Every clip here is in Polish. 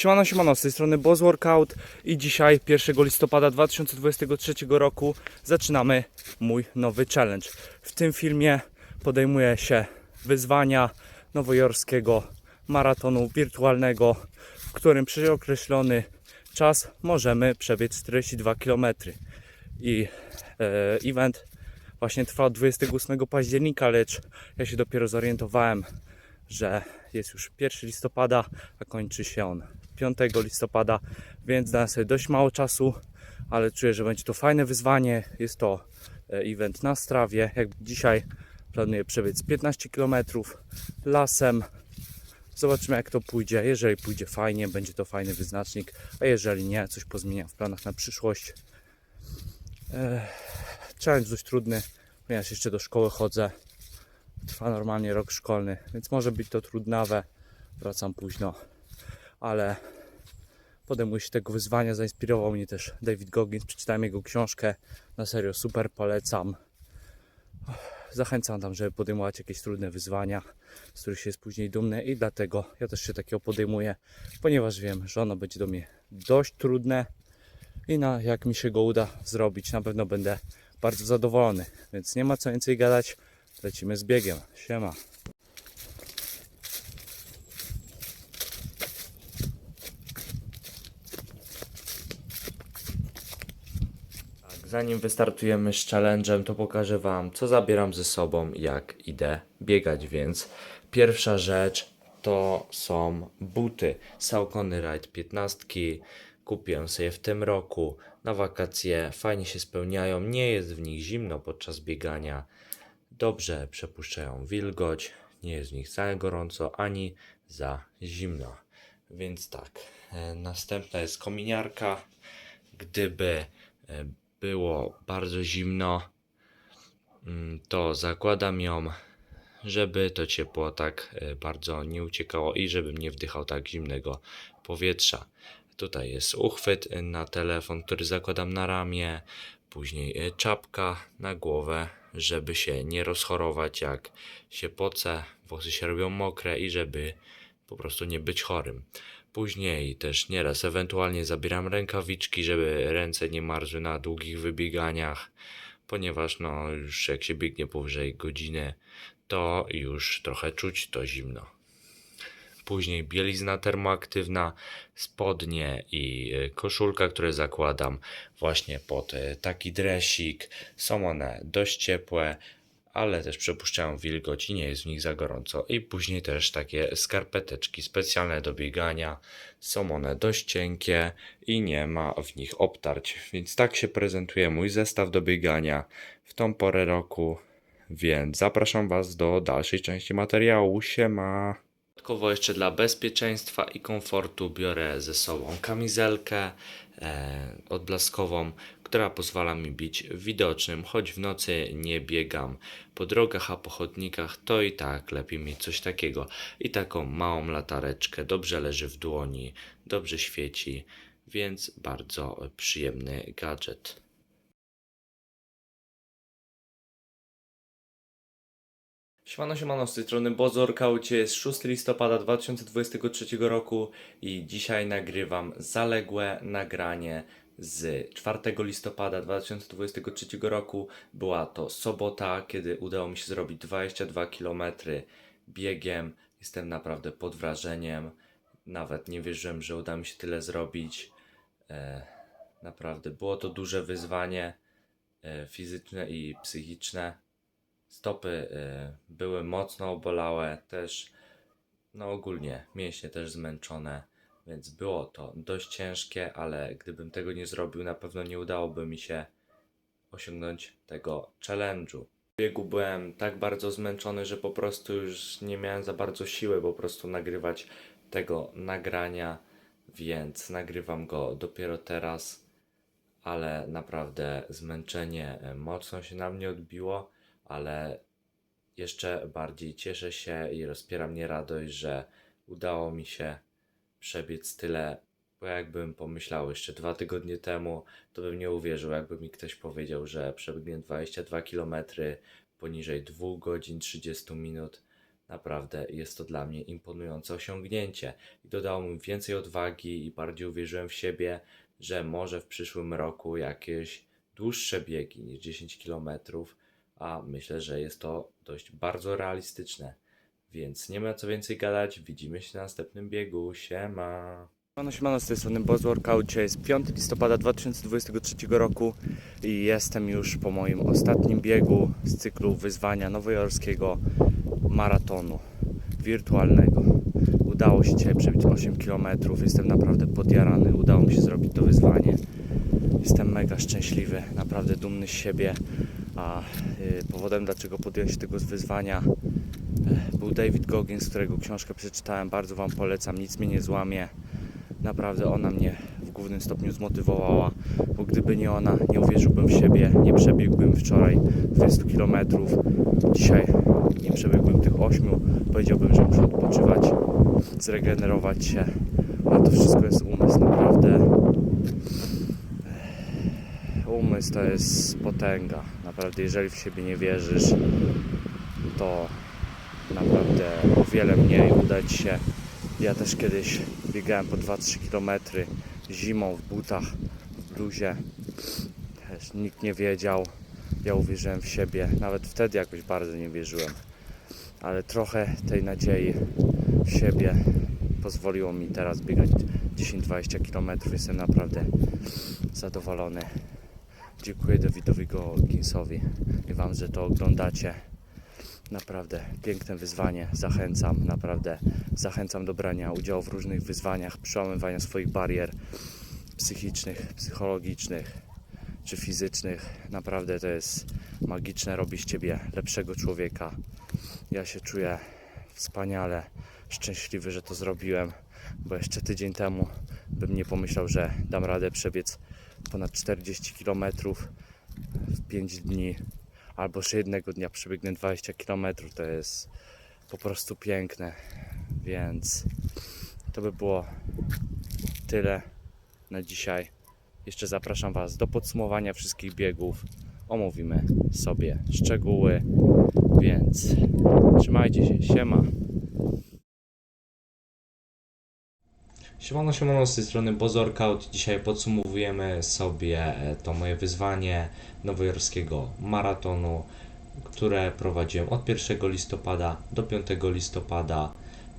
Siemano, siemano, z tej strony Boz Workout i dzisiaj 1 listopada 2023 roku zaczynamy mój nowy challenge. W tym filmie podejmuję się wyzwania nowojorskiego maratonu wirtualnego, w którym przez określony czas możemy przebiec 42 km. I e, event właśnie trwa od 28 października, lecz ja się dopiero zorientowałem, że jest już 1 listopada, a kończy się on 5 listopada, więc dałem sobie dość mało czasu, ale czuję, że będzie to fajne wyzwanie. Jest to e, event na strawie. Jak dzisiaj planuję przebiec 15 km lasem. Zobaczymy jak to pójdzie. Jeżeli pójdzie fajnie, będzie to fajny wyznacznik, a jeżeli nie, coś pozmieniam w planach na przyszłość. E, Challenge dość trudny, ponieważ jeszcze do szkoły chodzę. Trwa normalnie rok szkolny, więc może być to trudnawe. Wracam późno, ale podejmuję się tego wyzwania. Zainspirował mnie też David Goggins. Przeczytałem jego książkę. Na serio super polecam. Zachęcam tam, żeby podejmować jakieś trudne wyzwania, z których się jest później dumny i dlatego ja też się takiego podejmuję, ponieważ wiem, że ono będzie do mnie dość trudne i na, jak mi się go uda zrobić, na pewno będę bardzo zadowolony. Więc nie ma co więcej gadać, lecimy z biegiem. Siema. Tak, zanim wystartujemy z challenge'em, to pokażę Wam, co zabieram ze sobą, jak idę biegać, więc pierwsza rzecz to są buty Saucony Ride 15. Kupiłem sobie w tym roku na wakacje, fajnie się spełniają, nie jest w nich zimno podczas biegania, dobrze przepuszczają wilgoć, nie jest w nich za gorąco ani za zimno. Więc tak, e, następna jest kominiarka. Gdyby e, było bardzo zimno, mm, to zakładam ją, żeby to ciepło tak e, bardzo nie uciekało i żebym nie wdychał tak zimnego powietrza. Tutaj jest uchwyt na telefon, który zakładam na ramię, później czapka na głowę, żeby się nie rozchorować jak się poce, włosy się robią mokre i żeby po prostu nie być chorym. Później też nieraz ewentualnie zabieram rękawiczki, żeby ręce nie marzły na długich wybieganiach, ponieważ no już jak się biegnie powyżej godziny, to już trochę czuć to zimno. Później bielizna termoaktywna, spodnie i y, koszulka, które zakładam właśnie pod y, taki dresik. Są one dość ciepłe, ale też przepuszczają wilgoć i nie jest w nich za gorąco. I później też takie skarpeteczki specjalne do biegania. Są one dość cienkie i nie ma w nich obtarć. Więc tak się prezentuje mój zestaw do biegania w tą porę roku. Więc zapraszam Was do dalszej części materiału. Siema! Dodatkowo jeszcze dla bezpieczeństwa i komfortu biorę ze sobą kamizelkę e, odblaskową, która pozwala mi być widocznym, choć w nocy nie biegam po drogach, a po chodnikach, to i tak lepiej mieć coś takiego. I taką małą latareczkę, dobrze leży w dłoni, dobrze świeci, więc bardzo przyjemny gadżet. Siemano, siemano, z tej strony Bozo Workout. Jest 6 listopada 2023 roku i dzisiaj nagrywam zaległe nagranie z 4 listopada 2023 roku. Była to sobota, kiedy udało mi się zrobić 22 km biegiem. Jestem naprawdę pod wrażeniem. Nawet nie wierzyłem, że uda mi się tyle zrobić. E, naprawdę było to duże wyzwanie e, fizyczne i psychiczne stopy y, były mocno obolałe, też no ogólnie mięśnie też zmęczone, więc było to dość ciężkie, ale gdybym tego nie zrobił, na pewno nie udałoby mi się osiągnąć tego challenge'u. W biegu byłem tak bardzo zmęczony, że po prostu już nie miałem za bardzo siły po prostu nagrywać tego nagrania, więc nagrywam go dopiero teraz, ale naprawdę zmęczenie e, mocno się na mnie odbiło ale jeszcze bardziej cieszę się i rozpiera mnie radość, że udało mi się przebiec tyle, bo jakbym pomyślał jeszcze dwa tygodnie temu, to bym nie uwierzył, jakby mi ktoś powiedział, że przebiegnie 22 km poniżej 2 godzin 30 minut. Naprawdę jest to dla mnie imponujące osiągnięcie i dodało mi więcej odwagi i bardziej uwierzyłem w siebie, że może w przyszłym roku jakieś dłuższe biegi niż 10 km, a myślę, że jest to dość bardzo realistyczne. Więc nie ma co więcej gadać, widzimy się na następnym biegu. Siema! Siemano, siemano, z tej strony Boz Workout. Jest 5 listopada 2023 roku i jestem już po moim ostatnim biegu z cyklu wyzwania nowojorskiego maratonu wirtualnego. Udało się dzisiaj przebić 8 km. Jestem naprawdę podjarany. Udało mi się zrobić to wyzwanie. Jestem mega szczęśliwy, naprawdę dumny z siebie. A y, powodem, dlaczego podjąłem się tego wyzwania, y, był David Goggins, którego książkę przeczytałem. Bardzo Wam polecam, nic mnie nie złamie. Naprawdę ona mnie w głównym stopniu zmotywowała, bo gdyby nie ona, nie uwierzyłbym w siebie, nie przebiegłbym wczoraj 20 km. Dzisiaj nie przebiegłbym tych 8. Powiedziałbym, że muszę odpoczywać, zregenerować się. Ale to wszystko jest umysł, naprawdę. Umysł to jest potęga. Naprawdę, jeżeli w siebie nie wierzysz, to naprawdę o wiele mniej uda Ci się. Ja też kiedyś biegałem po 2-3 km zimą w butach, w bluzie. Też nikt nie wiedział. Ja uwierzyłem w siebie. Nawet wtedy jakoś bardzo nie wierzyłem. Ale trochę tej nadziei w siebie pozwoliło mi teraz biegać 10-20 km. Jestem naprawdę zadowolony. Dziękuję Dawidowi Gogginsowi i Wam, że to oglądacie. Naprawdę piękne wyzwanie. Zachęcam, naprawdę zachęcam do brania udziału w różnych wyzwaniach, przełamywania swoich barier psychicznych, psychologicznych czy fizycznych. Naprawdę to jest magiczne, robi z ciebie lepszego człowieka. Ja się czuję wspaniale, szczęśliwy, że to zrobiłem, bo jeszcze tydzień temu bym nie pomyślał, że dam radę przebiec ponad 40 km w 5 dni albo że jednego dnia przebiegnę 20 km, to jest po prostu piękne. Więc to by było tyle na dzisiaj. Jeszcze zapraszam Was do podsumowania wszystkich biegów. Omówimy sobie szczegóły, więc trzymajcie się. Siema. Siemano, siemano, z tej strony Bozorkout. Dzisiaj podsumowujemy sobie e, to moje wyzwanie nowojorskiego maratonu, które prowadziłem od 1 listopada do 5 listopada,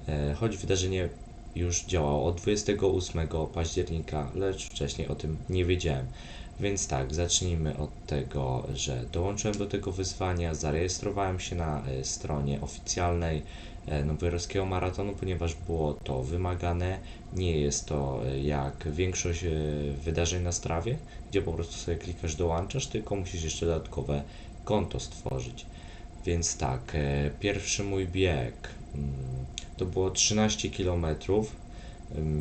e, choć wydarzenie już działało od 28 października, lecz wcześniej o tym nie wiedziałem. Więc tak, zacznijmy od tego, że dołączyłem do tego wyzwania, zarejestrowałem się na e, stronie oficjalnej Nowojorskiego Maratonu, ponieważ było to wymagane. Nie jest to e, jak większość e, wydarzeń na strawie, gdzie po prostu sobie klikasz, dołączasz, tylko musisz jeszcze dodatkowe konto stworzyć. Więc tak, e, pierwszy mój bieg mm, to było 13 km.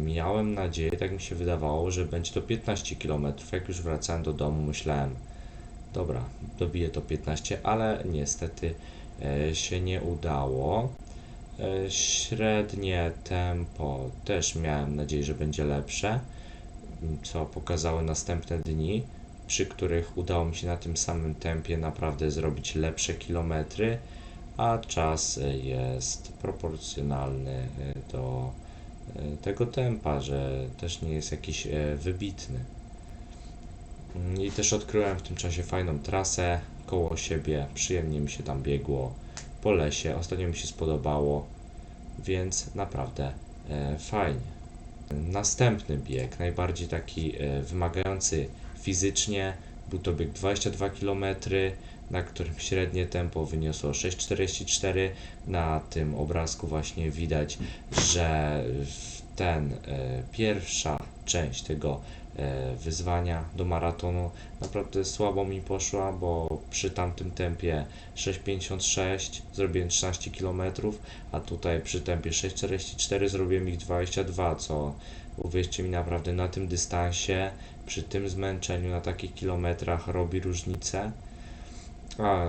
Miałem nadzieję, tak mi się wydawało, że będzie to 15 km. Jak już wracałem do domu, myślałem, dobra, dobiję to 15, ale niestety e, się nie udało. E, średnie tempo też miałem nadzieję, że będzie lepsze, co pokazały następne dni, przy których udało mi się na tym samym tempie naprawdę zrobić lepsze kilometry, a czas jest proporcjonalny e, do e, tego tempa, że też nie jest jakiś wybitny. I też odkryłem w tym czasie fajną trasę koło siebie, przyjemnie mi się tam biegło po lesie, ostatnio mi się spodobało, więc naprawdę e, fajnie. Następny bieg, najbardziej taki e, wymagający fizycznie, był to bieg 22 km, na którym średnie tempo wyniosło 6,44. Na tym obrazku właśnie widać, że ten e, pierwsza część tego wyzwania do maratonu naprawdę słabo mi poszła, bo przy tamtym tempie 6,56 zrobiłem 13 km, a tutaj przy tempie 6,44 zrobiłem ich 22, co uwierzcie mi naprawdę na tym dystansie, przy tym zmęczeniu na takich kilometrach robi różnicę. A,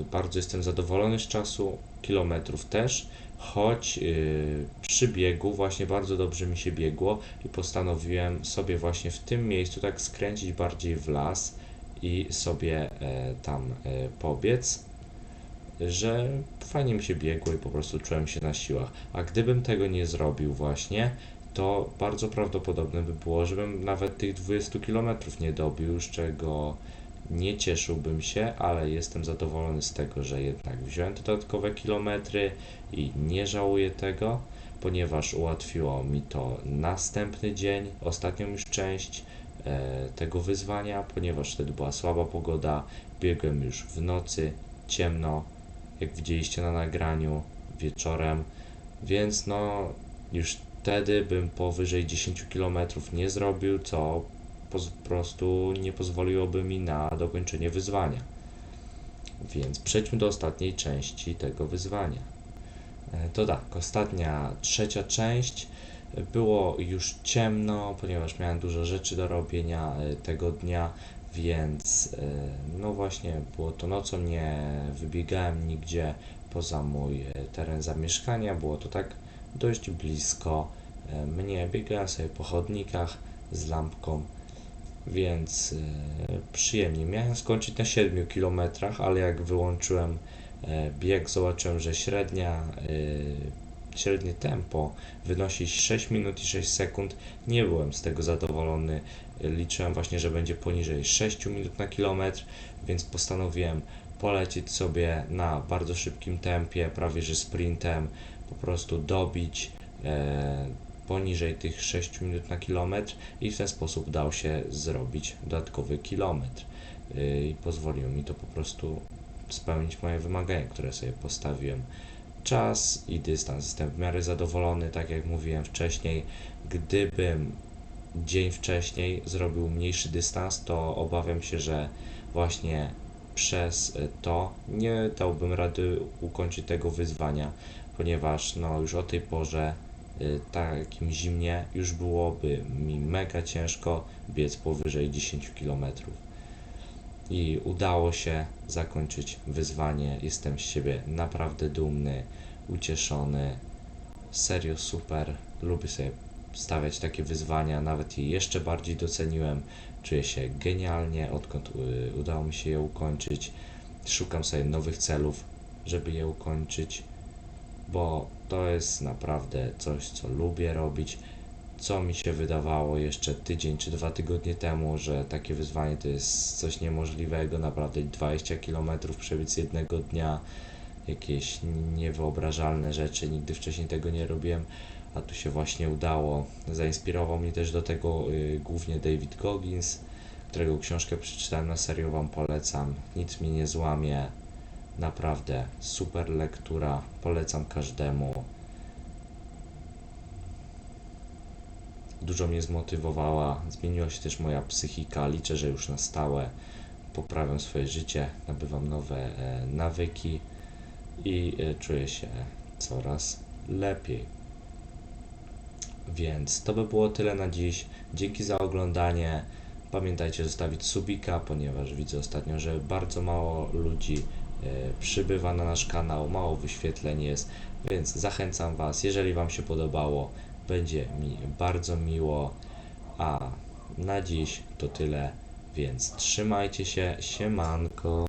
y, bardzo jestem zadowolony z czasu, kilometrów też, choć y, przy biegu właśnie bardzo dobrze mi się biegło i postanowiłem sobie właśnie w tym miejscu tak skręcić bardziej w las i sobie e, tam e, pobiec. że fajnie mi się biegło i po prostu czułem się na siłach. A gdybym tego nie zrobił właśnie, to bardzo prawdopodobne by było, żebym nawet tych 20 km nie dobił, z czego nie cieszyłbym się, ale jestem zadowolony z tego, że jednak wziąłem dodatkowe kilometry i nie żałuję tego, ponieważ ułatwiło mi to następny dzień, ostatnią już część e, tego wyzwania, ponieważ wtedy była słaba pogoda, biegłem już w nocy, ciemno, jak widzieliście na nagraniu, wieczorem, więc no już wtedy bym powyżej 10 km nie zrobił, co po prostu nie pozwoliłoby mi na dokończenie wyzwania. Więc przejdźmy do ostatniej części tego wyzwania. E, To tak, ostatnia, trzecia część. Było już ciemno, ponieważ miałem dużo rzeczy do robienia e, tego dnia, więc e, no właśnie było to nocą, nie wybiegałem nigdzie poza mój teren zamieszkania, było to tak dość blisko mnie, biegałem sobie po chodnikach z lampką, więc e, przyjemnie. Miałem skończyć na 7 km, ale jak wyłączyłem e, bieg, zobaczyłem, że średnia, e, średnie tempo wynosi 6 minut i 6 sekund. Nie byłem z tego zadowolony. Liczyłem właśnie, że będzie poniżej 6 minut na kilometr, więc postanowiłem polecieć sobie na bardzo szybkim tempie, prawie że sprintem, po prostu dobić poniżej tych 6 minut na kilometr i w ten sposób dał się zrobić dodatkowy kilometr. Yy, I pozwoliło mi to po prostu spełnić moje wymagania, które sobie postawiłem. Czas i dystans. Jestem w miarę zadowolony, tak jak mówiłem wcześniej. Gdybym dzień wcześniej zrobił mniejszy dystans, to obawiam się, że właśnie przez to nie dałbym rady ukończyć tego wyzwania, ponieważ no już o tej porze y, takim zimnie już byłoby mi mega ciężko biec powyżej 10 km. I udało się zakończyć wyzwanie. Jestem z siebie naprawdę dumny, ucieszony. Serio super. Lubię sobie stawiać takie wyzwania, nawet je jeszcze bardziej doceniłem. Czuję się genialnie, odkąd y, udało mi się je ukończyć. Szukam sobie nowych celów, żeby je ukończyć bo to jest naprawdę coś, co lubię robić. Co mi się wydawało jeszcze tydzień czy dwa tygodnie temu, że takie wyzwanie to jest coś niemożliwego, naprawdę 20 km przebiec jednego dnia, jakieś niewyobrażalne rzeczy, nigdy wcześniej tego nie robiłem, a tu się właśnie udało. Zainspirował mnie też do tego y, głównie David Goggins, którego książkę przeczytałem na serio, Wam polecam. Nic mi nie złamie. Naprawdę super lektura, polecam każdemu. Dużo mnie zmotywowała, zmieniła się też moja psychika. Liczę, że już na stałe poprawiam swoje życie, nabywam nowe e, nawyki i e, czuję się coraz lepiej. Więc to by było tyle na dziś. Dzięki za oglądanie. Pamiętajcie zostawić subika, ponieważ widzę ostatnio, że bardzo mało ludzi przybywa na nasz kanał, mało wyświetleń jest, więc zachęcam Was, jeżeli Wam się podobało, będzie mi bardzo miło, a na dziś to tyle, więc trzymajcie się, siemanko.